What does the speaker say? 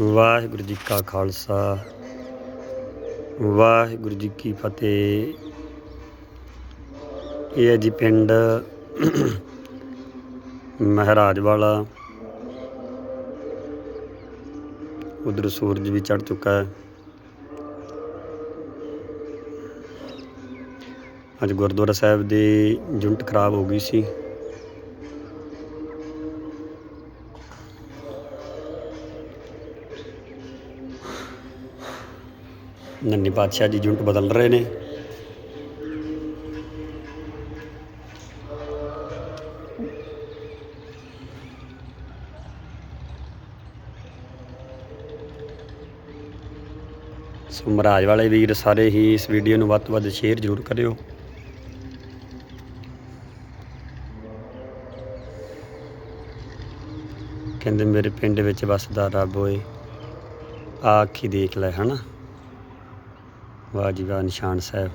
ਵਾਹਿਗੁਰੂ ਜੀ ਕਾ ਖਾਲਸਾ, ਵਾਹਿਗੁਰੂ ਜੀ ਕੀ ਫਤਿਹ। ਇਹ ਹੈ ਜੀ ਪਿੰਡ ਮਹਾਰਾਜ ਵਾਲਾ। ਉਧਰ ਸੂਰਜ ਵੀ ਚੜ ਚੁੱਕਾ ਹੈ। ਅੱਜ ਗੁਰਦੁਆਰਾ ਸਾਹਿਬ ਦੀ ਯੂਨਿਟ ਖਰਾਬ ਹੋ ਗਈ ਸੀ। ਨੰਨੀ ਪਾਤਸ਼ਾਹ ਜੀ ਯੂਨਿਟ ਬਦਲ ਰਹੇ ਨੇ। ਸੋ ਮਹਾਰਾਜ ਵਾਲੇ ਵੀਰ, ਸਾਰੇ ਹੀ ਇਸ ਵੀਡੀਓ ਨੂੰ ਵੱਧ ਤੋਂ ਵੱਧ ਸ਼ੇਅਰ ਜ਼ਰੂਰ ਕਰਿਓ। ਕਹਿੰਦੇ, ਮੇਰੇ ਪਿੰਡ ਵਿੱਚ ਵੱਸਦਾ ਰੱਬ ਓਏ ਆ ਅੱਖੀ ਦੇਖ ਲੈ, ਹਨਾ? ਵਾਹ ਜੀ ਵਾਹ ਨਿਸ਼ਾਨ ਸਾਹਿਬ।